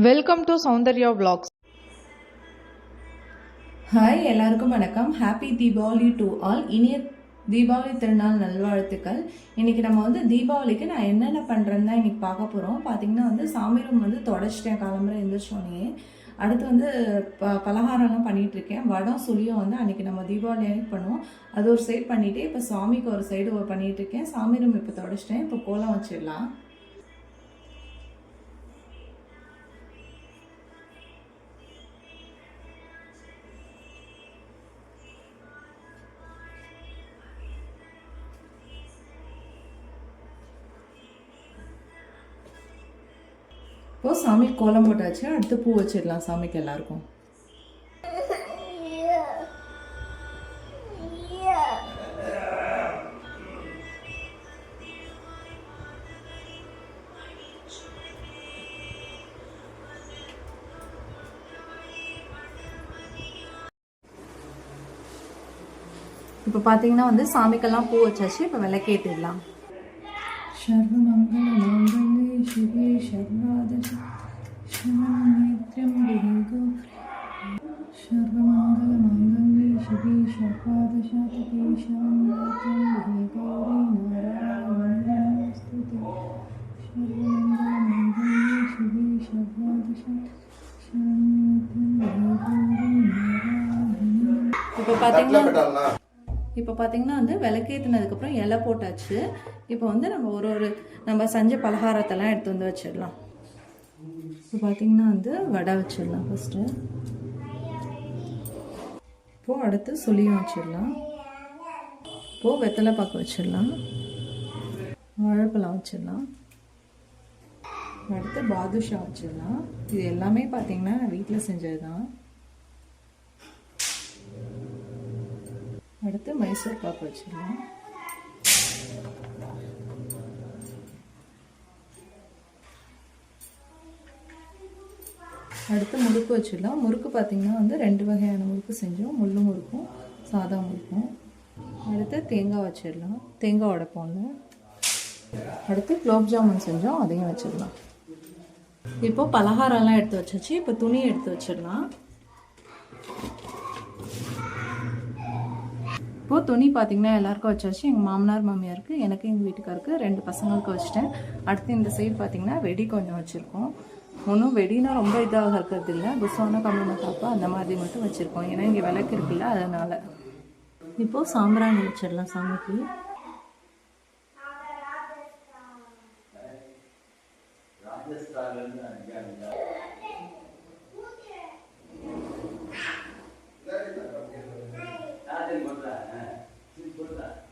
Welcome to Soundarya vlogs. Hi எல்லாருக்கும் வணக்கம். Happy Deepavali to all இனிய தீபாவளி திருநாள் நல்வாழ்த்துக்கள். இன்னைக்கு நம்ம வந்து தீபாவளிக்கு நான் என்னென்ன பண்ணுறேன்னு தான் இன்றைக்கி பார்க்க போகிறோம் பார்த்தீங்கன்னா வந்து சாமி ரூம் வந்து தொடச்சிட்டேன். காலம்பரை எழுந்திரிச்சோடனே அடுத்து வந்து ப பலகாரம்லாம் பண்ணிகிட்ருக்கேன் வடம் சுழியும் வந்து அன்றைக்கி நம்ம தீபாவளி பண்ணுவோம். அது ஒரு சைடு பண்ணிவிட்டு இப்போ சாமிக்கு ஒரு சைடு பண்ணிகிட்ருக்கேன் சாமி ரூம் இப்போ தொடச்சிட்டேன். இப்போ கோலம் வச்சிடலாம். இப்போ சாமி கோலம் போட்டாச்சு அடுத்து பூ வச்சிடலாம் சாமிக்கு எல்லாருக்கும். இப்போ பார்த்தீங்கன்னா வந்து சாமிக்கெல்லாம் பூ வச்சாச்சு இப்போ விளக்கேற்றிடலாம் சர்வமங்கல शिवे सर्वादश शरणेत्रं गो सर्वमङ्गलमाङ्गल्ये शिवे सर्वादशातके शरणेत्रं गौरी नारायणस्तुते सर्वमङ्गलमाङ्गल्ये शिवे सर्वादश शरणेत्रं गौरी नारायण இப்போ பார்த்தீங்கன்னா இப்போ பார்த்தீங்கன்னா வந்து விளக்கேற்றினதுக்கப்புறம் இலை போட்டாச்சு. இப்போ வந்து நம்ம ஒரு ஒரு நம்ம செஞ்ச பலகாரத்தெல்லாம் எடுத்து வந்து வச்சிடலாம். இப்போ பார்த்திங்கன்னா வந்து வடை வச்சிடலாம் ஃபஸ்ட்டு இப்போது அடுத்து சுளியும் வச்சிடலாம். இப்போது வெத்தலை பாக்கு வச்சிடலாம். வாழைப்பழம் வச்சிடலாம். அடுத்து பாதுஷா வச்சிடலாம். இது எல்லாமே பார்த்திங்கன்னா வீட்டில் செஞ்சது தான் அடுத்து மைசூர் பாக்கு வச்சிடலாம். அடுத்து முறுக்கு வச்சிடலாம். முறுக்கு பார்த்தீங்கன்னா வந்து ரெண்டு வகையான முறுக்கு செஞ்சோம். முள்ளு முறுக்கும் சாதா முறுக்கும். அடுத்து தேங்காய் வச்சிடலாம். தேங்காய் உடப்போம்ல. அடுத்து குலோப் ஜாமுன் செஞ்சோம். அதையும் வச்சிடலாம். இப்போ பலகாரம்லாம் எடுத்து வச்சாச்சு. இப்போ துணி எடுத்து வச்சிடலாம். இப்போது துணி பார்த்தீங்கன்னா எல்லாருக்கும் வச்சாச்சு. எங்கள் மாமனார் மாமியாருக்கு எனக்கு எங்கள் வீட்டுக்காருக்கு ரெண்டு பசங்களுக்கு வச்சுட்டேன். அடுத்து இந்த சைடு பார்த்திங்கன்னா வெடி கொஞ்சம் வச்சுருக்கோம். ஒன்றும் வெடினா ரொம்ப இதாக இருக்கிறது இல்லை புஸ்வான கம்மி தாப்பா அந்த மாதிரி மட்டும் வச்சுருக்கோம். ஏன்னா இங்கே விளக்கு இருக்குல்ல அதனால். இப்போது சாம்பிராணி வச்சிடலாம் சாமிக்கு. 이거다.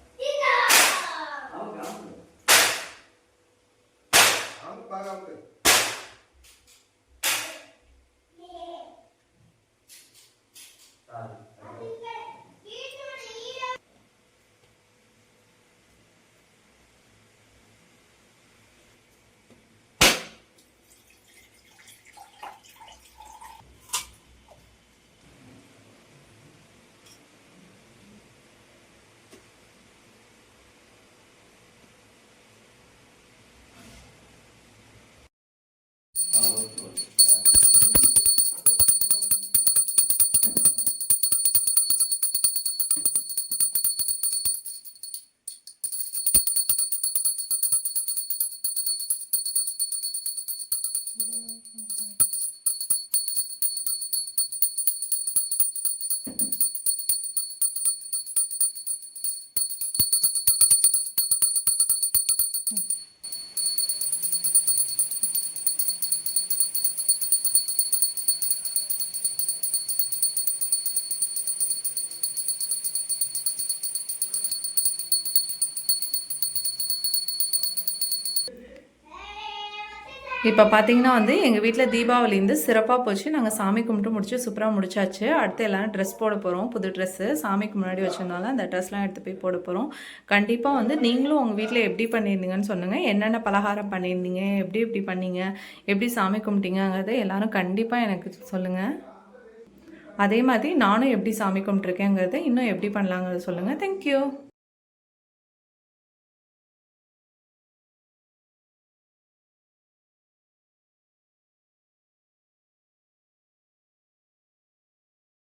아무 개, 아무 개. 예. 아무 빨간 거. 자. இப்போ பார்த்தீங்கன்னா வந்து எங்கள் வீட்டில் தீபாவளி வந்து சிறப்பாக போச்சு. நாங்கள் சாமி கும்பிட்டு முடிச்சு சூப்பராக முடிச்சாச்சு. அடுத்து எல்லாரும் ட்ரெஸ் போட போகிறோம் புது ட்ரெஸ்ஸு சாமிக்கு முன்னாடி வச்சிருந்தாலும் அந்த ட்ரெஸ்லாம் எடுத்து போய் போட போகிறோம் கண்டிப்பாக வந்து நீங்களும் உங்கள் வீட்டில் எப்படி பண்ணியிருந்தீங்கன்னு சொன்னுங்கள் என்னென்ன பலகாரம் பண்ணியிருந்தீங்க எப்படி எப்படி பண்ணீங்க? எப்படி சாமி கும்பிட்டீங்கங்கிறத எல்லாரும் கண்டிப்பாக எனக்கு சொல்லுங்கள் அதே மாதிரி நானும் எப்படி சாமி கும்பிட்ருக்கேங்கிறத இன்னும் எப்படி பண்ணலாங்கிறத சொல்லுங்கள் தேங்க்யூ